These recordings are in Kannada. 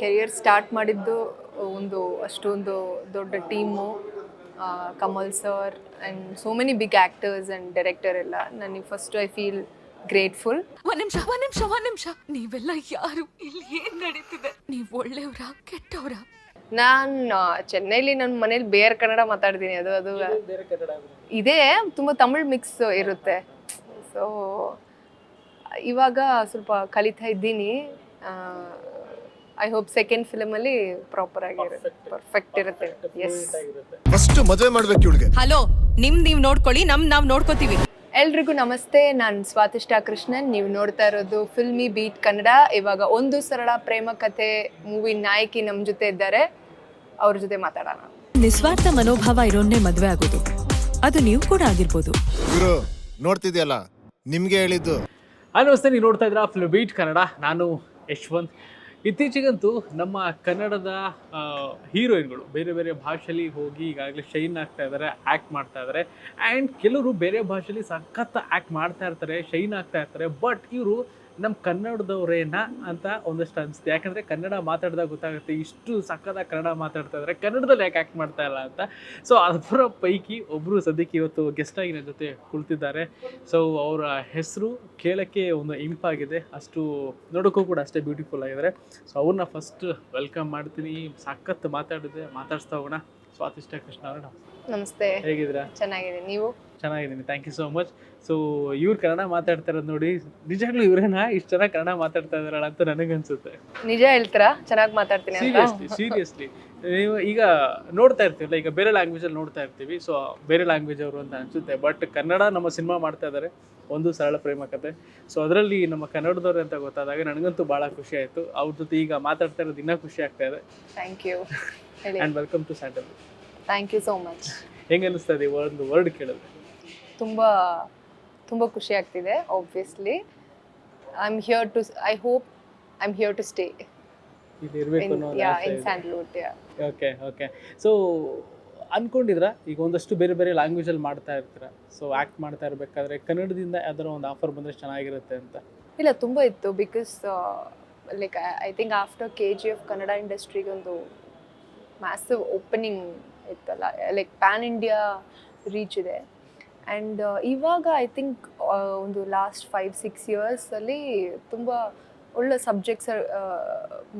ಕೆರಿಯರ್ ಸ್ಟಾರ್ಟ್ ಮಾಡಿದ್ದು ಒಂದು ಅಷ್ಟೊಂದು ದೊಡ್ಡ team Kamal sir and so many big actors and director ಎಲ್ಲ ನನಗೆ ಫಸ್ಟ್ ಐ ಫೀಲ್ ಗ್ರೇಟ್ಫುಲ್ ಒಂದ್ ನಿಮಿಷ ಒಂದ್ ನಿಮಿಷ ಒಂದ್ ನಿಮಿಷ. ನೀವೆಲ್ಲ ಯಾರು ಇಲ್ಲಿ ಏನ್ ನಡೀತಿದೆ? ನೀವು ಒಳ್ಳೆಯವರ ಕೆಟ್ಟವ್ರ? ನಾನು ಚೆನ್ನೈಲಿ ನನ್ನ ಮನೇಲಿ ಬೇರೆ ಕನ್ನಡ ಮಾತಾಡ್ತೀನಿ ಅದು ಅದು. ಇದೇ ತುಂಬ ತಮಿಳ್ ಮಿಕ್ಸ್ ಇರುತ್ತೆ. ಸೊ ಇವಾಗ ಸ್ವಲ್ಪ ಕಲಿತಾ ಇದ್ದೀನಿ. ಐ ಹೋಪ್ ಸೆಕೆಂಡ್ ಫಿಲಮಲ್ಲಿ ಪ್ರಾಪರ್ ಆಗಿರುತ್ತೆ ಪರ್ಫೆಕ್ಟ್ ಇರುತ್ತೆ. ಎಸ್ ಫಸ್ಟ್ ಮದುವೆ ಮಾಡ್ಬೇಕು ಇವಳಿಗೆ. ಹಲೋ ನಿಮ್ ನೀವ್ ನೋಡ್ಕೊಳ್ಳಿ ನಮ್ ನಾವ್ ನೋಡ್ಕೋತೀವಿ. ಎಲ್ರಿಗೂ ನಮಸ್ತೆ ನಾನು ಸ್ವಾತಿಷ್ಠ ಕೃಷ್ಣನ್. ನೀವು ನೋಡ್ತಾ ಇರೋದು ಫಿಲ್ಮಿ ಬೀಟ್ ಕನ್ನಡ ಇವಾಗ ಒಂದು ಸರಳ ಪ್ರೇಮ ಕಥೆ ಮೂವಿ ನಾಯಕಿ ನಮ್ಮ ಜೊತೆ ಇದ್ದಾರೆ. ಅವ್ರ ಜೊತೆ ಮಾತಾಡೋಣ. ನಿಸ್ವಾರ್ಥ ಮನೋಭಾವ ಇರೋನ್ನೇ ಮದ್ವೆ ಆಗೋದು. ಅದು ನೀವು ಕೂಡ ಆಗಿರ್ಬೋದು. ಗುರು ನೋಡ್ತಿದ್ಯಲ್ಲ? ನಿಮ್ಗೆ ಹೇಳಿದ್ದು. ಹಾಯ್ ನಮಸ್ತೆ. ನೀವು ನೋಡ್ತಾ ಇದ್ದೀರಾ ಫಿಲ್ಮ್ ಬೀಟ್ ಕನ್ನಡ ನಾನು ಯಶ್ವಂತ್. ಇತ್ತೀಚೆಗಂತೂ ನಮ್ಮ ಕನ್ನಡದ ಹೀರೋಯಿನ್ಗಳು ಬೇರೆ ಬೇರೆ ಭಾಷೆಯಲ್ಲಿ ಹೋಗಿ ಈಗಾಗಲೇ ಶೈನ್ ಆಗ್ತಾ ಇದ್ದಾರೆ ಆ್ಯಕ್ಟ್ ಮಾಡ್ತಾ ಇದ್ದಾರೆ. ಆ್ಯಂಡ್ ಕೆಲವರು ಬೇರೆ ಭಾಷೆಯಲ್ಲಿ ಸಖತ್ ಆ್ಯಕ್ಟ್ ಮಾಡ್ತಾ ಇರ್ತಾರೆ, ಶೈನ್ ಆಗ್ತಾ ಇರ್ತಾರೆ. ಬಟ್ ಇವರು ನಮ್ಮ ಕನ್ನಡದವರೇನಾ ಅಂತ ಒಂದಷ್ಟು ಅನಿಸುತ್ತೆ. ಯಾಕಂದರೆ ಕನ್ನಡ ಮಾತಾಡಿದಾಗ ಗೊತ್ತಾಗುತ್ತೆ ಇಷ್ಟು ಸಕ್ಕದ ಕನ್ನಡ ಮಾತಾಡ್ತಾ ಇದ್ದಾರೆ ಕನ್ನಡದಲ್ಲಿ ಯಾಕೆ ಆ್ಯಕ್ಟ್ ಮಾಡ್ತಾ ಇಲ್ಲ ಅಂತ. ಸೊ ಅದರ ಪೈಕಿ ಒಬ್ಬರು ಸದ್ಯಕ್ಕೆ ಇವತ್ತು ಗೆಸ್ಟಾಗಿ ನನ್ನ ಜೊತೆ ಕುಳಿತಿದ್ದಾರೆ. ಸೊ ಅವರ ಹೆಸರು ಕೇಳೋಕ್ಕೆ ಒಂದು ಇಂಪಾಗಿದೆ. ಅಷ್ಟು ನೋಡೋಕ್ಕೂ ಕೂಡ ಅಷ್ಟೇ ಬ್ಯೂಟಿಫುಲ್ ಆಗಿದ್ದಾರೆ. ಸೊ ಅವ್ರನ್ನ ಫಸ್ಟ್ ವೆಲ್ಕಮ್ ಮಾಡ್ತೀನಿ. ಸಖತ್ ಮಾತಾಡಿದೆ ಮಾತಾಡಿಸ್ತಾ ಹೋಗೋಣ. ಸ್ವಾತಿಷ್ಠ ಕೃಷ್ಣ ಅವರ ನಮಸ್ತೆ. ಹೇಗಿದ್ದೀರಾ? ಚೆನ್ನಾಗಿದೆ ನೀವು? ಚೆನ್ನಾಗಿದ್ದೀನಿ thank you so much so ಇವ್ರು ಕನ್ನಡ ಮಾತಾಡ್ತಾ ಇರೋದು ನೋಡಿ ನಿಜಾಗ್ಲೂ ಇವ್ರೇನಾ? ಇಷ್ಟು ಚೆನ್ನಾಗಿ ಕನ್ನಡ ಮಾತಾಡ್ತಾ ಇದಾರಲ್ಲ ಅಂತ ನನಗನ್ಸುತ್ತೆ. ನಿಜ ಹೇಳ್ತೀರಾ? ಚೆನ್ನಾಗಿ ಮಾತಾಡ್ತೀನಿ ಸೀರಿಯಸ್ಲಿ ಸೀರಿಯಸ್ಲಿ ನೀವು ಈಗ ನೋಡ್ತಾ ಇರ್ತೀವಲ್ಲ ಈಗ ಬೇರೆ ಲ್ಯಾಂಗ್ವೇಜಲ್ಲಿ ನೋಡ್ತಾ ಇರ್ತೀವಿ ಸೊ ಬೇರೆ ಲ್ಯಾಂಗ್ವೇಜ್ ಅವರು ಅಂತ ಅನ್ಸುತ್ತೆ. ಬಟ್ ಕನ್ನಡ ನಮ್ಮ ಸಿನಿಮಾ ಮಾಡ್ತಾ ಇದ್ದಾರೆ ಒಂದು ಸರಳ ಪ್ರೇಮ ಕತೆ. ಸೊ ಅದರಲ್ಲಿ ನಮ್ಮ ಕನ್ನಡದವ್ರು ಅಂತ ಗೊತ್ತಾದಾಗ ನನಗಂತೂ ಭಾಳ ಖುಷಿ ಆಯಿತು. ಅವ್ರ ಜೊತೆ ಈಗ ಮಾತಾಡ್ತಾ ಇರೋದು ಇನ್ನೂ ಖುಷಿ ಆಗ್ತಾ ಇದೆ. Thank you and welcome to sandal thank you so much ಹೆಂಗೆ ಅನ್ನಿಸ್ತಾ ಇದೆ? ಒಂದು ವರ್ಡ್ ಕೇಳಿದ್ರೆ. ತುಂಬ ತುಂಬ ಖುಷಿ ಆಗ್ತಿದೆ obviously I am here to I hope I am here to stay in yeah in Sandalwood yeah okay okay so ಅನ್ಕೊಂಡಿದ್ರ? ಈಗ ಒಂದಷ್ಟು ಬೇರೆ ಬೇರೆ ಲ್ಯಾಂಗ್ವೇಜಲ್ಲಿ ಮಾಡ್ತಾ ಇರ್ತೀರಾ? ಸೊ ಆ್ಯಕ್ಟ್ ಮಾಡ್ತಾ ಇರಬೇಕಾದ್ರೆ ಕನ್ನಡದಿಂದ ಯಾವ್ದಾರ ಒಂದು ಆಫರ್ ಬಂದರೆ ಚೆನ್ನಾಗಿರುತ್ತೆ ಅಂತ. ಇಲ್ಲ ತುಂಬ ಇತ್ತು because like I think after K G F Kannada ಇಂಡಸ್ಟ್ರಿಗೆ ಒಂದು ಮ್ಯಾಸಿವ್ ಓಪನಿಂಗ್ ಇತ್ತಲ್ಲ ಲೈಕ್ ಪ್ಯಾನ್ ಇಂಡಿಯಾ ರೀಚ್ ಇದೆ. ಆ್ಯಂಡ್ ಇವಾಗ ಐ ಥಿಂಕ್ ಒಂದು ಲಾಸ್ಟ್ ಫೈವ್ ಸಿಕ್ಸ್ ಇಯರ್ಸಲ್ಲಿ ತುಂಬ ಒಳ್ಳೆ ಸಬ್ಜೆಕ್ಟ್ಸ್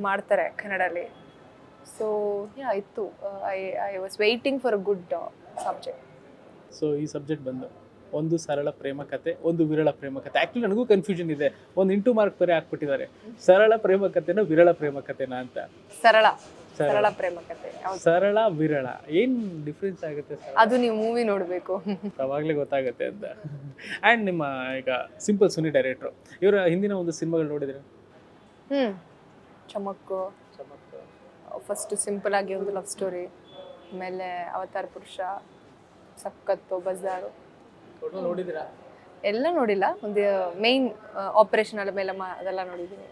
ಮಾಡ್ತಾರೆ ಕನ್ನಡಲ್ಲಿ. ಸೊ ಯಾ ಇತ್ತು. I I was waiting for a good subject so ಈ ಸಬ್ಜೆಕ್ಟ್ ಬಂದು ಒಂದು ಸರಳ ಪ್ರೇಮ ಕತೆ ಒಂದು ವಿರಳ ಪ್ರೇಮ ಕತೆ. ಆ್ಯಕ್ಚುಲಿ ನನಗೂ ಕನ್ಫ್ಯೂಷನ್ ಇದೆ. ಒಂದು ಇಂಟು ಮಾರ್ಕ್ ಬರೀ ಹಾಕ್ಬಿಟ್ಟಿದ್ದಾರೆ. ಸರಳ ಪ್ರೇಮ ಕತೆನ ವಿರಳ ಪ್ರೇಮ ಕತೆನ ಅಂತ? ಸರಳ. ಸರಳ. ಪ್ರೇಮ ಕತೆ ಹೌದು. ಸರಳ ವಿರಳ. ಏನು ಡಿಫ್ರೆನ್ಸ್ ಆಗುತ್ತೆ ಸರ್ ಅದು ನೀವು ಮೂವಿ ನೋಡಬೇಕು. ಅವಾಗಲೇ ಗೊತ್ತಾಗುತ್ತೆ ಅಂತ. ಆ್ಯಂಡ್ ನಿಮ್ಮ ಈಗ ಸಿಂಪಲ್ ಸುನಿ ಡೈರೆಕ್ಟ್ರು ಇವರ ಹಿಂದಿನ ಒಂದು ಸಿನಿಮಾಗಳು ನೋಡಿದ್ರೆ ಹ್ಞೂ ಚಮಕ್ಕು. ಫಸ್ಟ್ ಸಿಂಪಲ್ ಆಗಿ ಒಂದು ಲವ್ ಸ್ಟೋರಿ ಆಮೇಲೆ ಅವತಾರ ಪುರುಷ ಸಕ್ಕತ್ತು ಬಜಾರು. ನೋಡಿದಿರಾ ಎಲ್ಲ ನೋಡಿಲ್ಲ ಒಂದು ಮೇನ್ ಆಪರೇಷನ್ ಅಲ್ಲ ಮೇಲೆ ಅದೆಲ್ಲ ನೋಡಿದ್ದೀನಿ.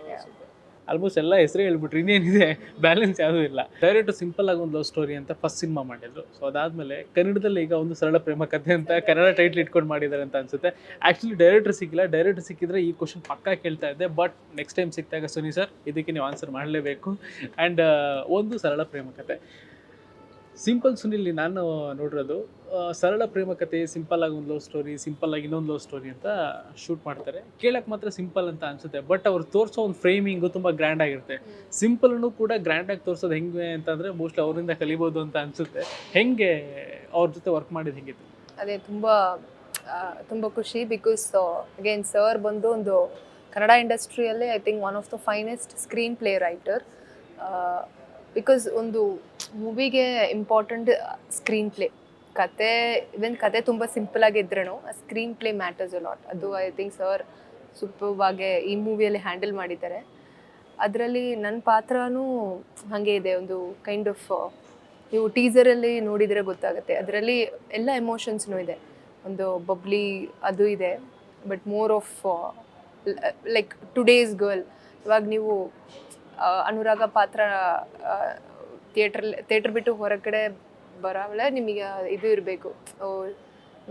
ಆಲ್ಮೋಸ್ಟ್ ಎಲ್ಲ ಹೆಸರು ಹೇಳ್ಬಿಟ್ರಿ, ಇನ್ನೇನಿದೆ ಬ್ಯಾಲೆನ್ಸ್ ಯಾವುದೂ ಇಲ್ಲ. ಡೈರೆಕ್ಟ್ ಸಿಂಪಲ್ ಆಗಿ ಒಂದು ಲವ್ ಸ್ಟೋರಿ ಅಂತ ಫಸ್ಟ್ ಸಿನಿಮಾ ಮಾಡಿದ್ರು. ಸೊ ಅದಾದಮೇಲೆ ಕನ್ನಡದಲ್ಲಿ ಈಗ ಒಂದು ಸರಳ ಪ್ರೇಮ ಕಥೆ ಅಂತ ಕನ್ನಡ ಟೈಟ್ಲ್ ಇಟ್ಕೊಂಡು ಮಾಡಿದ್ದಾರೆ ಅಂತ ಅನ್ಸುತ್ತೆ. ಆ್ಯಕ್ಚುಲಿ ಡೈರೆಕ್ಟರ್ ಸಿಕ್ಕಿಲ್ಲ. ಡೈರೆಕ್ಟರ್ ಸಿಕ್ಕಿದ್ರೆ ಈ ಕ್ವಶನ್ ಪಕ್ಕಾ ಕೇಳ್ತಾ ಇದ್ದೆ ಬಟ್ ನೆಕ್ಸ್ಟ್ ಟೈಮ್ ಸಿಕ್ಕಿದಾಗ, ಸುನಿ ಸರ್ ಇದಕ್ಕೆ ನೀವು ಆನ್ಸರ್ ಮಾಡಲೇಬೇಕು. ಆ್ಯಂಡ್ ಒಂದು ಸರಳ ಪ್ರೇಮ ಕಥೆ. ಸಿಂಪಲ್ ಸುನಿಲ್, ನಾನು ನೋಡಿರೋದು ಸರಳ ಪ್ರೇಮ ಕತೆ ಸಿಂಪಲ್ ಆಗಿ ಒಂದು ಲವ್ ಸ್ಟೋರಿ ಸಿಂಪಲ್ ಆಗಿ ಇನ್ನೊಂದು ಲವ್ ಸ್ಟೋರಿ ಅಂತ ಶೂಟ್ ಮಾಡ್ತಾರೆ. ಕೇಳಕ್ಕೆ ಮಾತ್ರ ಸಿಂಪಲ್ ಅಂತ ಅನ್ಸುತ್ತೆ ಬಟ್ ಅವ್ರು ತೋರಿಸೋ ಒಂದು ಫ್ರೇಮಿಂಗು ತುಂಬ ಗ್ರ್ಯಾಂಡ್ ಆಗಿರುತ್ತೆ. ಸಿಂಪಲ್ನು ಕೂಡ ಗ್ರ್ಯಾಂಡ್ ಆಗಿ ತೋರಿಸೋದು ಹೆಂಗೆ ಅಂತಂದರೆ ಮೋಸ್ಟ್ಲಿ ಅವರಿಂದ ಕಲಿಬೋದು ಅಂತ ಅನ್ಸುತ್ತೆ. ಹೆಂಗೆ ಅವ್ರ ಜೊತೆ ವರ್ಕ್ ಮಾಡಿದ ಹೆಂಗಿತ್ತು ಅದೇ ತುಂಬ ತುಂಬ ಖುಷಿ ಬಿಕಾಸ್ ಅಗೇನ್ ಸರ್ ಬಂದು ಒಂದು Kannada ಇಂಡಸ್ಟ್ರಿಯಲ್ಲೇ I think one of the finest screen play writer because ಒಂದು ಮೂವಿಗೆ ಇಂಪಾರ್ಟೆಂಟ್ ಸ್ಕ್ರೀನ್ ಪ್ಲೇ ಕತೆ ಇವನ್ ಕತೆ ತುಂಬ ಸಿಂಪಲ್ ಆಗಿದ್ರೂ ಸ್ಕ್ರೀನ್ ಪ್ಲೇ ಮ್ಯಾಟರ್ಸ್ ಲಾಟ್ ಅದು ಐ ಥಿಂಕ್ ಸರ್ ಸೂಪರ್ವಾಗೆ ಈ ಮೂವಿಯಲ್ಲಿ ಹ್ಯಾಂಡಲ್ ಮಾಡಿದ್ದಾರೆ. ಅದರಲ್ಲಿ ನನ್ನ ಪಾತ್ರನೂ ಹಾಗೆ ಇದೆ, ಒಂದು ಕೈಂಡ್ ಆಫ್ ನೀವು ಟೀಸರಲ್ಲಿ ನೋಡಿದರೆ ಗೊತ್ತಾಗುತ್ತೆ. ಅದರಲ್ಲಿ ಎಲ್ಲ ಎಮೋಷನ್ಸ್ನೂ ಇದೆ. ಒಂದು ಬಬ್ಲಿ ಅದು ಇದೆ but more of like today's girl ಇವಾಗ ನೀವು ಅನುರಾಗ ಪಾತ್ರ ಥಿಯೇಟ್ರಲ್ಲಿ ಥಿಯೇಟ್ರ್ ಬಿಟ್ಟು ಹೊರಗಡೆ ಬರೋವಳೆ ನಿಮಗೆ ಇದು ಇರಬೇಕು.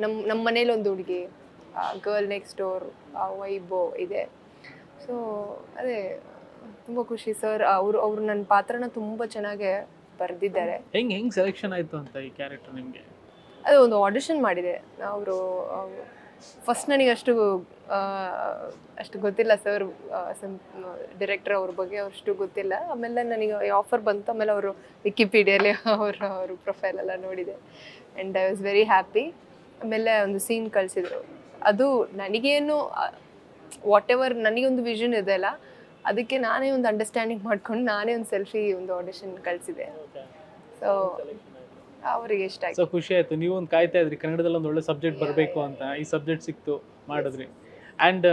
ನಮ್ಮ ನಮ್ಮ ಮನೇಲಿ ಒಂದು ಹುಡುಗಿ ಗರ್ಲ್ ನೆಕ್ಸ್ಟ್ ಡೋರ್ ವೈಬೋ ಇದೆ. ಸೊ ಅದೇ ತುಂಬ ಖುಷಿ ಸರ್ ಅವರು ಅವರು ನನ್ನ ಪಾತ್ರನ ತುಂಬ ಚೆನ್ನಾಗಿ ಬರೆದಿದ್ದಾರೆ. ಹೆಂಗೆ ಹೆಂಗೆ ಸೆಲೆಕ್ಷನ್ ಆಯಿತು ಅಂತ ಈ ಕ್ಯಾರೆಕ್ಟರ್ ನಿಮಗೆ? ಅದು ಒಂದು ಆಡಿಷನ್ ಮಾಡಿದೆ. ಅವರು ಫಸ್ಟ್ ನನಗೆ ಅಷ್ಟು ಅಷ್ಟು ಗೊತ್ತಿಲ್ಲ ಸರ್ ಡೈರೆಕ್ಟರ್ ಅವ್ರ ಬಗ್ಗೆ ಅಷ್ಟು ಗೊತ್ತಿಲ್ಲ. ಆಮೇಲೆ ನನಗೆ ಆಫರ್ ಬಂತು ಆಮೇಲೆ ಅವರು ವಿಕಿಪೀಡಿಯಲ್ಲಿ ಅವರ ಅವ್ರ ಪ್ರೊಫೈಲ್ ಎಲ್ಲ ನೋಡಿದೆ. And I was very happy ಆಮೇಲೆ ಒಂದು ಸೀನ್ ಕಳಿಸಿದ್ರು. ಅದು ನನಗೇನು ವಾಟ್ ಎವರ್ ನನಗೊಂದು ವಿಷನ್ ಇದೆ ಅಲ್ಲ ಅದಕ್ಕೆ ನಾನೇ ಒಂದು ಅಂಡರ್ಸ್ಟ್ಯಾಂಡಿಂಗ್ ಮಾಡ್ಕೊಂಡು ನಾನೇ ಒಂದು ಸೆಲ್ಫಿ ಒಂದು ಆಡಿಷನ್ ಕಳಿಸಿದೆ. ಸೊ ಅವರಿಗೆ ಇಷ್ಟ ಆಯ್ತು. ಸೊ ಖುಷಿ ಆಯ್ತು. ನೀವು ಒಂದು ಕಾಯ್ತಾ ಇದ್ರಿ ಕನ್ನಡದಲ್ಲಿ ಒಂದು ಒಳ್ಳೆ ಸಬ್ಜೆಕ್ಟ್ ಬರಬೇಕು ಅಂತ. ಈ ಸಬ್ಜೆಕ್ಟ್ ಸಿಕ್ತು ಮಾಡಿದ್ರಿ. ಆ್ಯಂಡ್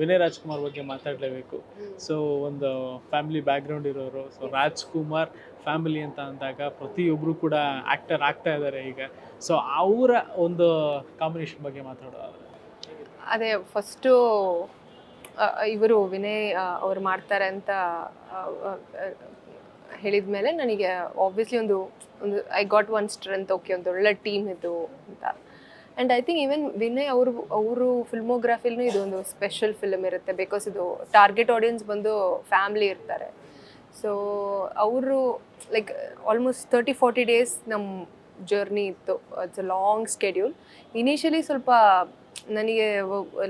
ವಿನಯ್ ರಾಜ್ಕುಮಾರ್ ಬಗ್ಗೆ ಮಾತಾಡಲೇಬೇಕು. ಸೊ ಒಂದು ಫ್ಯಾಮಿಲಿ ಬ್ಯಾಕ್ಗ್ರೌಂಡ್ ಇರೋರು. ಸೊ ರಾಜ್ಕುಮಾರ್ ಫ್ಯಾಮಿಲಿ ಅಂತ ಅಂದಾಗ ಪ್ರತಿಯೊಬ್ಬರು ಕೂಡ ಆ್ಯಕ್ಟರ್ ಆಗ್ತಾ ಇದ್ದಾರೆ ಈಗ. ಸೊ ಅವರ ಒಂದು ಕಾಂಬಿನೇಷನ್ ಬಗ್ಗೆ ಮಾತಾಡೋದಾದ್ರೆ ಅದೇ ಫಸ್ಟು ಇವರು ವಿನಯ್ ಅವ್ರು ಮಾಡ್ತಾರೆ ಅಂತ ಹೇಳಿದ ಮೇಲೆ ನನಗೆ ಆಬ್ವಿಯಸ್ಲಿ ಒಂದು ಒಂದು I got one strength okay ಒಂದು ಒಳ್ಳೆ ಟೀಮ್ ಇದು ಅಂತ. And I think even Vinay ಅವರು ಅವರು ಫಿಲ್ಮೋಗ್ರಫಿಲೂ ಇದು ಒಂದು ಸ್ಪೆಷಲ್ ಫಿಲ್ಮ್ ಇರುತ್ತೆ ಬಿಕಾಸ್ ಇದು ಟಾರ್ಗೆಟ್ ಆಡಿಯನ್ಸ್ ಬಂದು ಫ್ಯಾಮ್ಲಿ ಇರ್ತಾರೆ. ಸೊ ಅವರು like almost thirty forty days ನಮ್ಮ ಜರ್ನಿ ಇತ್ತು. It's a long schedule initially ಸ್ವಲ್ಪ ನನಗೆ,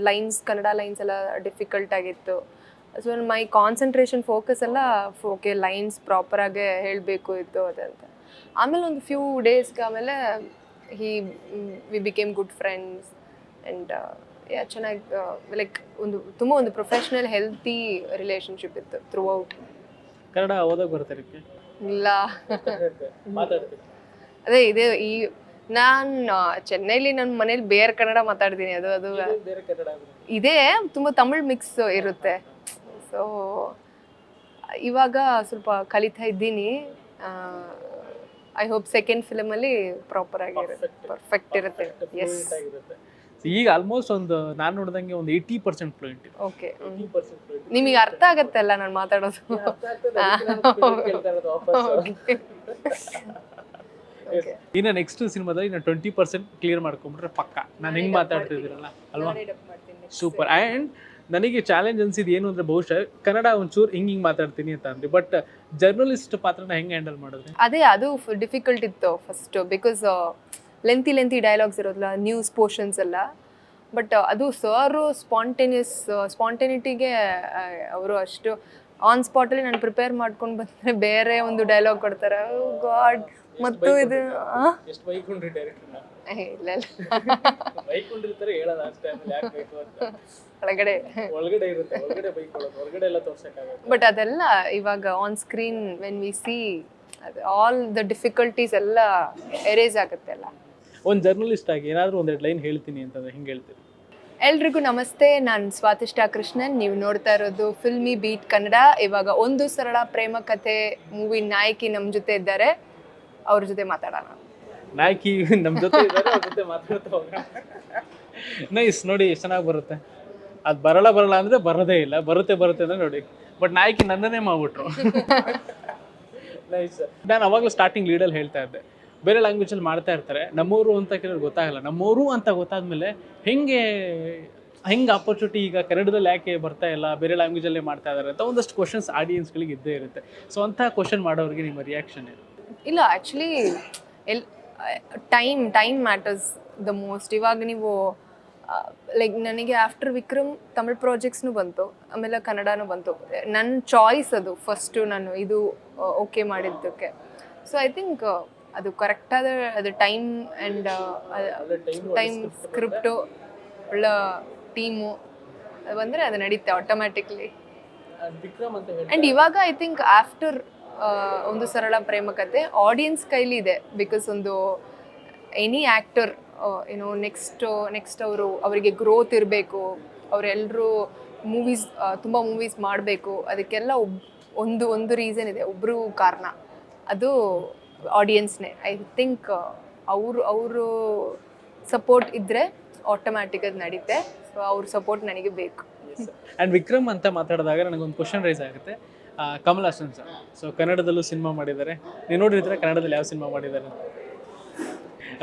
ಲೈನ್ಸ್, ಕನ್ನಡ ಲೈನ್ಸ್ ಎಲ್ಲ ಡಿಫಿಕಲ್ಟ್ ಆಗಿತ್ತು. ಸೊ ಮೈ ಕಾನ್ಸಂಟ್ರೇಷನ್ ಫೋಕಸ್ ಎಲ್ಲ ಓಕೆ ಲೈನ್ಸ್ ಪ್ರಾಪರಾಗೆ ಹೇಳಬೇಕು ಇತ್ತು ಅದಂತ ಆಮೇಲೆ ಒಂದು ಫ್ಯೂ ಡೇಸ್ಗೆ ಆಮೇಲೆ he we became good friends and yeah ಚೆನ್ನಾಗಿ ಲೈಕ್ ಒಂದು ತುಂಬ ಒಂದು ಪ್ರೊಫೆಷ್ನಲ್ ಹೆಲ್ತಿ ರಿಲೇಷನ್ಶಿಪ್ ಇತ್ತು ಥ್ರೂ ಔಟ್ ಕನ್ನಡ ಓದೋಕೆ ಬರುತ್ತೆ ಇದಕ್ಕೆ ಇಲ್ಲ. ಅದೇ ಇದೇ ಈ ನಾನು ಚೆನ್ನೈಲಿ ನನ್ನ ಮನೇಲಿ ಬೇರೆ ಕನ್ನಡ ಮಾತಾಡ್ತೀನಿ ಅದು ಅದು. ಇದೇ ತುಂಬ ತಮಿಳ್ ಮಿಕ್ಸ್ ಇರುತ್ತೆ. ಸೊ ಇವಾಗ ಸ್ವಲ್ಪ ಕಲಿತಾ ಇದ್ದೀನಿ. ಐ ಹೋಪ್ ಸೆಕೆಂಡ್ ಫಿಲಮಲ್ಲಿ ಪ್ರಾಪರ್ ಆಗಿರುತ್ತೆ ಪರ್ಫೆಕ್ಟ್ ಇರುತ್ತೆ. ಎಸ್ ಈಗ ಆಲ್ಮೋಸ್ಟ್ ಒಂದು ನಾನು ನೋಡಿದಂಗೆ ಒಂದು ಏಯ್ಟಿ ಪರ್ಸೆಂಟ್ ಫ್ಲೂಯೆಂಟ್ ಓಕೆ ನಿಮಗೆ ಅರ್ಥ ಆಗತ್ತಲ್ಲ ನಾನು ಮಾತಾಡೋದು. ಇನ್ನು ನೆಕ್ಸ್ಟ್ ಸಿನಿಮಾದಲ್ಲಿ ಇನ್ನು ಟ್ವೆಂಟಿ ಪರ್ಸೆಂಟ್ ಕ್ಲಿಯರ್ ಮಾಡ್ಕೊಂಡ್ಬಿಟ್ರೆ ಪಕ್ಕ. ನಾನು ಹೆಂಗ್ ಮಾತಾಡ್ತಿದ್ದೀರಲ್ಲ ಅಲ್ವಾ? ಸೂಪರ್ ಆ್ಯಂಡ್ ನನಗೆ ಚಾಲೆಂಜ್ ಅನ್ಸಿದ್ದು ಏನು ಅಂದ್ರೆ ಬಹುಶಃ ಕನ್ನಡ ಒಂಚೂರು ಹಿಂಗ್ ಹಿಂಗ್ ಮಾತಾಡ್ತೀನಿ ಅಂತ ಅಂದ್ರೆ. ಬಟ್ ಜರ್ನಲಿಸ್ಟ್ ಪಾತ್ರನ ಹೆಂಗ್ ಹ್ಯಾಂಡಲ್ ಮಾಡೋದು ಅದೇ ಅದು ಡಿಫಿಕಲ್ಟ್ ಇತ್ತು first because lengthy lengthy dialogues ಇರೋದಿಲ್ಲ ನ್ಯೂಸ್ ಪೋರ್ಷನ್ಸ್ ಎಲ್ಲ. ಬಟ್ ಅದು ಸರು ಸ್ಪಾಂಟೇನಿಯಸ್ ಸ್ಪಾಂಟೇನಿಟಿಗೆ ಅವರು ಅಷ್ಟು ಆನ್ ಸ್ಪಾಟಲ್ಲಿ ನಾನು ಪ್ರಿಪೇರ್ ಮಾಡ್ಕೊಂಡು ಬಂದರೆ ಬೇರೆ ಒಂದು ಡೈಲಾಗ್ ಕೊಡ್ತಾರೆ. ಗಾಡ್ ಮತ್ತು ಇದು ಇಲ್ಲ ಬೈಕೊಂಡಿರ್ತಾರೆ ಹೇಳೋದು ಅಷ್ಟೇ ಆಮೇಲೆ ಯಾಕೆ ಬೇಕು ಅಂತ. ಒಳಗಡೆ. ಒಳಗಡೆ ಇರುತ್ತೆ ಒಳಗಡೆ ಬೈಕೊಳ್ಳೋದು ಹೊರಗಡೆ ಎಲ್ಲ ತೋರ್ಸಕ್ಕಾಗತ್ತೆ ಬಟ್ ಅದೆಲ್ಲ ಇವಾಗ on screen when we see all the difficulties ಎಲ್ಲ ಎರೇಸ್ ಆಗುತ್ತೆ ಅಲ್ಲ. ಒಂದು ಜರ್ನಲಿಸ್ಟ್ ಆಗಿ ಏನಾದರೂ ಒಂದೆರಡು ಲೈನ್ ಹೇಳ್ತೀನಿ ಅಂತಂದ್ರೆ ಹಿಂಗೆ ಹೇಳ್ತೀರಿ? ಎಲ್ರಿಗೂ ನಮಸ್ತೆ ನಾನು ಸ್ವಾತಿಷ್ಠಾ ಕೃಷ್ಣನ್. ನೀವು ನೋಡ್ತಾ ಇರೋದು ಫಿಲ್ಮಿ ಬೀಟ್ ಕನ್ನಡ ಇವಾಗ ಒಂದು ಸರಳ ಪ್ರೇಮ ಕಥೆ ಮೂವಿ ನಾಯಕಿ ನಮ್ಮ ಜೊತೆ ಇದ್ದಾರೆ. ಅವ್ರ ಜೊತೆ ಮಾತಾಡೋಣ. ನಾಯಕಿ ನಮ್ಮ ಜೊತೆ ಇದ್ದಾರೆ ಜೊತೆ ಮಾತಾಡ್ತಾ ಹೋಗೋಣ. ನೈಸ್ ನೋಡಿ, ಚೆನ್ನಾಗಿ ಬರುತ್ತೆ. ಅದು ಬರಲ್ಲ ಬರಲ್ಲ ಅಂದ್ರೆ ಬರೋದೇ ಇಲ್ಲ. ಬರುತ್ತೆ ಬರುತ್ತೆ ಅಂದ್ರೆ ನೋಡಿ. ಬಟ್ ನಾಯಕಿ ನನ್ನನ್ನೇ ಮಾಡ್ಬಿಟ್ರು. ನೈಸ್ ನಾನು ಅವಾಗಲೂ ಸ್ಟಾರ್ಟಿಂಗ್ ಲೀಡಲ್ಲಿ ಹೇಳ್ತಾ ಇದ್ದೆ. ಬೇರೆ ಲ್ಯಾಂಗ್ವೇಜಲ್ಲಿ ಮಾಡ್ತಾ ಇರ್ತಾರೆ. ನಮ್ಮೂರು ಅಂತ ಕೇಳೋರು ಗೊತ್ತಾಗಲ್ಲ. ನಮ್ಮೂರು ಅಂತ ಗೊತ್ತಾದ್ಮೇಲೆ ಹೆಂಗೆ ಹೆಂಗೆ ಆಪರ್ಚುನಿಟಿ ಈಗ ಕನ್ನಡದಲ್ಲಿ ಯಾಕೆ ಬರ್ತಾ ಇಲ್ಲ? ಬೇರೆ ಲ್ಯಾಂಗ್ವೇಜಲ್ಲೇ ಮಾಡ್ತಾ ಇದ್ದಾರೆ ಅಂತ ಒಂದಷ್ಟು ಕ್ವಶನ್ಸ್ ಆಡಿಯನ್ಸ್ಗಳಿಗೆ ಇದ್ದೇ ಇರುತ್ತೆ. ಸೊ ಅಂತ ಕ್ವಶನ್ ಮಾಡೋರಿಗೆ ನಿಮ್ಮ ರಿಯಾಕ್ಷನ್ ಏನು? ಇಲ್ಲ actually L time time matters the most ಇವಾಗ ನೀವು ಲೈಕ್ ನನಗೆ ಆಫ್ಟರ್ ವಿಕ್ರಮ್ ತಮಿಳ್ ಪ್ರಾಜೆಕ್ಟ್ಸ್ನು ಬಂತು ಆಮೇಲೆ ಕನ್ನಡನೂ ಬಂತು. ನನ್ನ ಚಾಯ್ಸ್ ಅದು ಫಸ್ಟು ನಾನು ಇದು ಓಕೆ ಮಾಡಿದ್ದಕ್ಕೆ. ಸೊ ಐ ಥಿಂಕ್ ಅದು ಕರೆಕ್ಟಾದ ಅದು ಟೈಮ್ ಆ್ಯಂಡ್ ಟೈಮ್ ಸ್ಕ್ರಿಪ್ಟು ಒಳ್ಳೆ ಟೀಮು ಅದು ಬಂದರೆ? ಅದು ನಡೀತೆ ಆಟೋಮ್ಯಾಟಿಕ್ಲಿ ಆ್ಯಂಡ್ ಇವಾಗ I think after Ondu Sarala Prema Kathe. Audience ಕೈಲಿ ಇದೆ ಬಿಕಾಸ್ ಒಂದು ಎನಿ ಆ್ಯಕ್ಟರ್ ಏನು ನೆಕ್ಸ್ಟ್ ನೆಕ್ಸ್ಟ್ ಅವರು ಅವರಿಗೆ ಗ್ರೋತ್ ಇರಬೇಕು ಅವರೆಲ್ಲರೂ ಮೂವೀಸ್ ತುಂಬ ಮೂವೀಸ್ ಮಾಡಬೇಕು, ಅದಕ್ಕೆಲ್ಲ ಒಬ್, ಒಂದು ಒಂದು ರೀಸನ್ ಇದೆ ಒಬ್ಬರು ಕಾರಣ. ಅದು ಆಡಿಯನ್ಸ್ನೇ ಐ ಥಿಂಕ್ ಅವರು ಅವರು ಸಪೋರ್ಟ್ ಇದ್ದರೆ ಆಟೋಮ್ಯಾಟಿಕ್ ಅದು ನಡೀತೆ. ಸೊ ಅವ್ರ ಸಪೋರ್ಟ್ ನನಗೆ ಬೇಕು. ಆ್ಯಂಡ್ ವಿಕ್ರಮ್ ಅಂತ ಮಾತಾಡಿದಾಗ ನನಗೊಂದು ಕ್ವಶನ್ ರೈಸ್ ಆಗುತ್ತೆ. ಕಮಲ್ ಹಾಸನ್ ಸರ್. ಸೊ ಕನ್ನಡದಲ್ಲೂ ಸಿನಿಮಾ ಮಾಡಿದ್ದಾರೆ. ನೀವು ನೋಡಿರ್ತೀರ ಕನ್ನಡದಲ್ಲಿ ಯಾವ ಸಿನಿಮಾ ಮಾಡಿದ್ದಾರೆ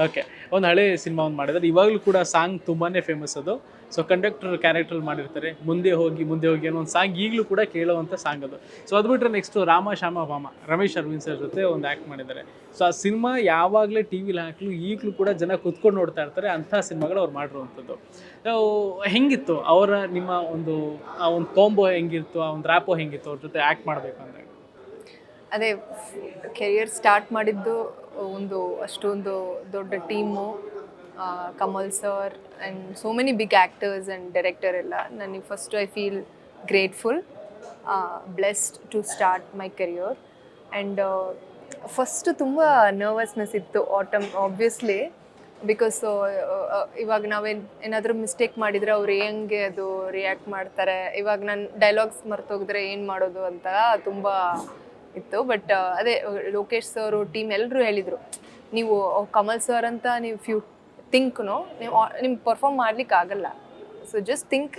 ಓಕೆ ಒಂದು ಹಳೆ ಸಿನಿಮಾ ಮಾಡಿದ್ದಾರೆ ಇವಾಗಲೂ ಕೂಡ ಸಾಂಗ್ ತುಂಬಾ ಫೇಮಸ್ ಅದು. ಸೊ ಕಂಡಕ್ಟರ್ ಕ್ಯಾರೆಕ್ಟರ್ ಮಾಡಿರ್ತಾರೆ. ಮುಂದೆ ಹೋಗಿ ಮುಂದೆ ಹೋಗಿ ಅನ್ನೋ ಒಂದು ಸಾಂಗ್ ಈಗಲೂ ಕೂಡ ಕೇಳೋವಂಥ ಸಾಂಗ್ ಅದು. ಸೊ ಅದು ಬಿಟ್ಟರೆ ನೆಕ್ಸ್ಟು ರಾಮ ಶ್ಯಾಮ ಭಾಮ, ರಮೇಶ್ ಅರವಿಂದ್ ಸರ್ ಜೊತೆ ಒಂದು ಆ್ಯಕ್ಟ್ ಮಾಡಿದ್ದಾರೆ. ಸೊ ಆ ಸಿನಿಮಾ ಯಾವಾಗಲೇ ಟಿ ವಿಲಿ ಹಾಕಲು, ಈಗಲೂ ಕೂಡ ಜನ ಕೂತ್ಕೊಂಡು ನೋಡ್ತಾ ಇರ್ತಾರೆ. ಅಂಥ ಸಿನಿಮಾಗಳು ಅವ್ರು ಮಾಡಿರುವಂಥದ್ದು. ಹೆಂಗಿತ್ತು? ಅವರ ನಿಮ್ಮ ಒಂದು, ಆ ಒಂದು ಕಾಂಬೋ ಹೆಂಗಿತ್ತು? ಆ ಒಂದು ರ್ಯಾಪೋ ಹೆಂಗಿತ್ತು? ಅವ್ರ ಜೊತೆ ಆ್ಯಕ್ಟ್ ಮಾಡಬೇಕು ಅಂದಾಗ ಅದೇ ಕೆರಿಯರ್ ಸ್ಟಾರ್ಟ್ ಮಾಡಿದ್ದು ಒಂದು ಅಷ್ಟೊಂದು ದೊಡ್ಡ team Kamal sir and so many big actors and director ಎಲ್ಲ ನನಗೆ first I feel grateful blessed to start my career and first ತುಂಬ ನರ್ವಸ್ನೆಸ್ ಇತ್ತು ಆಟಮ್ ಆಬ್ವಿಯಸ್ಲಿ ಬಿಕಾಸ್ ಇವಾಗ ನಾವೇನು, ಏನಾದರೂ ಮಿಸ್ಟೇಕ್ ಮಾಡಿದರೆ ಅವ್ರು ಹೆಂಗೆ ಅದು ರಿಯಾಕ್ಟ್ ಮಾಡ್ತಾರೆ. ಇವಾಗ ನಾನು ಡೈಲಾಗ್ಸ್ ಮರ್ತೋಗಿದ್ರೆ ಏನು ಮಾಡೋದು ಅಂತ ತುಂಬ ಇತ್ತು ಬಟ್ ಅದೇ ಲೋಕೇಶ್ ಸರ್ ಟೀಮ್ ಎಲ್ಲರೂ ಹೇಳಿದರು ನೀವು ಕಮಲ್ ಸರ್ ಅಂತ ನೀವು ಫ್ಯೂ ಥಿಂಕ್ನು ನೀವು ನಿಮ್ಮ ಪರ್ಫಾರ್ಮ್ ಮಾಡ್ಲಿಕ್ಕೆ ಆಗಲ್ಲ. So just think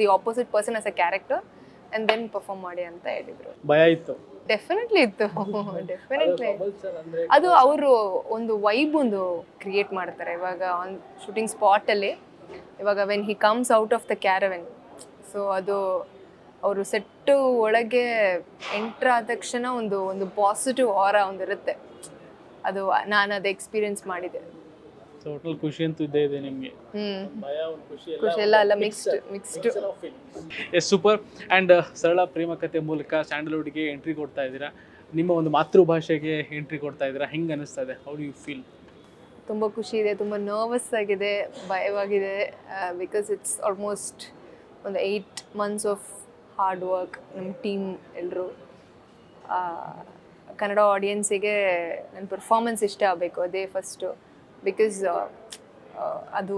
the opposite person as a character and then perform ಮಾಡಿ ಅಂತ ಹೇಳಿದರು. ಭಯ ಇತ್ತು. ಡೆಫಿನೆಟ್ಲಿ ಇತ್ತು. ಡೆಫಿನೆಟ್ಲಿ ಅದು ಅವರು ಒಂದು ವೈಬ್ ಒಂದು ಕ್ರಿಯೇಟ್ ಮಾಡ್ತಾರೆ ಇವಾಗ ಆನ್ ಶೂಟಿಂಗ್ ಸ್ಪಾಟಲ್ಲಿ ಇವಾಗ when he comes out of the caravan so ಅದು ಅವರು ಸೆಟ್ಟು ಒಳಗೆ ಎಂಟ್ರ್ ಆದ ತಕ್ಷಣ ಒಂದು ಒಂದು ಪಾಸಿಟಿವ್ ಆರ ಒಂದು ಇರುತ್ತೆ. ಅದು ನಾನು ಅದು ಎಕ್ಸ್ಪೀರಿಯನ್ಸ್ ಮಾಡಿದೆ. ಸೊ ಟೋಟಲ್ ಖುಷಿ ಅಂತೂ ಇದ್ದೇ ಇದೆ ನಿಮಗೆ. ಭಯ ಖುಷಿ ಖುಷಿ ಎಲ್ಲ ಅಲ್ಲ mixed mixed yes super and Sarala Prema Kathe ಮೂಲಕ ಸ್ಯಾಂಡಲ್ವುಡ್ಗೆ ಎಂಟ್ರಿ ಕೊಡ್ತಾ ಇದ್ದೀರಾ. ನಿಮ್ಮ ಒಂದು ಮಾತೃಭಾಷೆಗೆ ಎಂಟ್ರಿ ಕೊಡ್ತಾ ಇದ್ದೀರಾ. ಹೆಂಗೆ ಅನಿಸ್ತಾ ಇದೆ? ಹೌ ಯು ಫೀಲ್ ತುಂಬ ಖುಷಿ ಇದೆ ತುಂಬ ನರ್ವಸ್ ಆಗಿದೆ ಭಯವಾಗಿದೆ ಬಿಕಾಸ್ ಇಟ್ಸ್ ಆಲ್ಮೋಸ್ಟ್ ಒಂದು eight months of hard work ನಮ್ಮ ಟೀಮ್ ಎಲ್ಲರೂ ಕನ್ನಡ ಆಡಿಯನ್ಸಿಗೆ ನನ್ನ ಪರ್ಫಾರ್ಮೆನ್ಸ್ ಇಷ್ಟ ಆಗಬೇಕು, ಅದೇ ಫಸ್ಟು ಬಿಕಾಸ್ ಅದು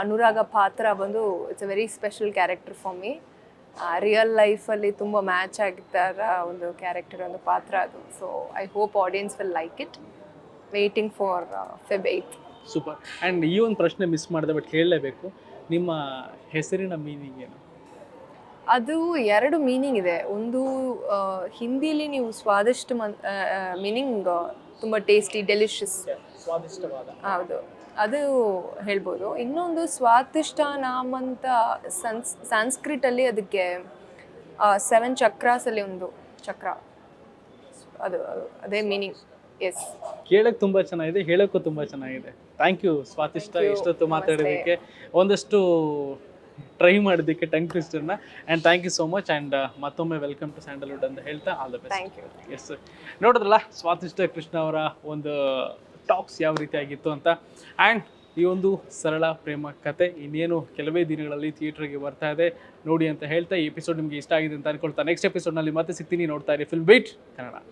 ಅನುರಾಗ ಪಾತ್ರ ಬಂದು it's a very special character for me real ಲೈಫಲ್ಲಿ ತುಂಬ ಮ್ಯಾಚ್ ಆಗಿದ್ದಾರ ಒಂದು ಕ್ಯಾರೆಕ್ಟರ್ ಒಂದು ಪಾತ್ರ ಅದು. So I hope audience will like it waiting for Feb eight super and ಈ ಒಂದು ಪ್ರಶ್ನೆ ಮಿಸ್ ಮಾಡಿದೆ ಬಟ್ ಹೇಳಲೇಬೇಕು ನಿಮ್ಮ ಹೆಸರಿನ ಮೀನಿಂಗ್ ಏನು? ಅದು ಎರಡು ಮೀನಿಂಗ್ ಇದೆ. ಒಂದು ಹಿಂದಿಲಿ ನೀವು ಸ್ವಾದಿಷ್ಟ ಮನ್ ಮೀನಿಂಗ್ ತುಂಬ ಟೇಸ್ಟಿ ಡೆಲಿಷಿಯಸ್ ಹೌದು. ಅದು ಹೇಳ್ಬೋದು. ಇನ್ನೊಂದು ಸ್ವಾದಿಷ್ಟ ನಾಮಂತ ಅಂತ ಸನ್ಸ್ ಸಂಸ್ಕ್ರಿಟಲ್ಲಿ ಅದಕ್ಕೆ ಸೆವೆನ್ ಚಕ್ರಾಸಲ್ಲಿ ಒಂದು ಚಕ್ರ. ಅದು ಅದು ಮೀನಿಂಗ್ ಎಸ್ ಕೇಳಕ್ ತುಂಬ ಚೆನ್ನಾಗಿದೆ ಹೇಳೋಕ್ಕೂ ತುಂಬ ಚೆನ್ನಾಗಿದೆ. ಥ್ಯಾಂಕ್ ಯು Thank ಇಷ್ಟೊತ್ತು. ಮಾತಾಡೋದಕ್ಕೆ ಒಂದಷ್ಟು ಟ್ರೈ ಮಾಡೋದಕ್ಕೆ tongue ಟ್ವಿಸ್ಟರ್ನ and thank you so much and ಮತ್ತೊಮ್ಮೆ ವೆಲ್ಕಮ್ ಟು ಸ್ಯಾಂಡಲ್ವುಡ್ ಅಂತ ಹೇಳ್ತಾ all the best thank you yes ನೋಡಿದ್ರಲ್ಲ ಸ್ವಾತಿಷ್ಟ ಕೃಷ್ಣ ಅವರ ಒಂದು ಟಾಕ್ಸ್ ಯಾವ ರೀತಿ ಆಗಿತ್ತು ಅಂತ. ಆ್ಯಂಡ್ ಈ ಒಂದು ಸರಳ ಪ್ರೇಮ ಕತೆ ಇನ್ನೇನು ಕೆಲವೇ ದಿನಗಳಲ್ಲಿ ಥಿಯೇಟ್ರಿಗೆ ಬರ್ತಾ ಇದೆ. ನೋಡಿ ಅಂತ ಹೇಳ್ತಾ ಈ ಎಪಿಸೋಡ್ ನಿಮಗೆ ಇಷ್ಟ ಆಗಿದೆ ಅಂತ ಅನ್ಕೊಳ್ತಾ. ನೆಕ್ಸ್ಟ್ ಎಪಿಸೋಡ್ನಲ್ಲಿ ಮತ್ತೆ ಸಿಗ್ತೀನಿ ನೋಡ್ತಾ ಇರಿ. Film beat Kannada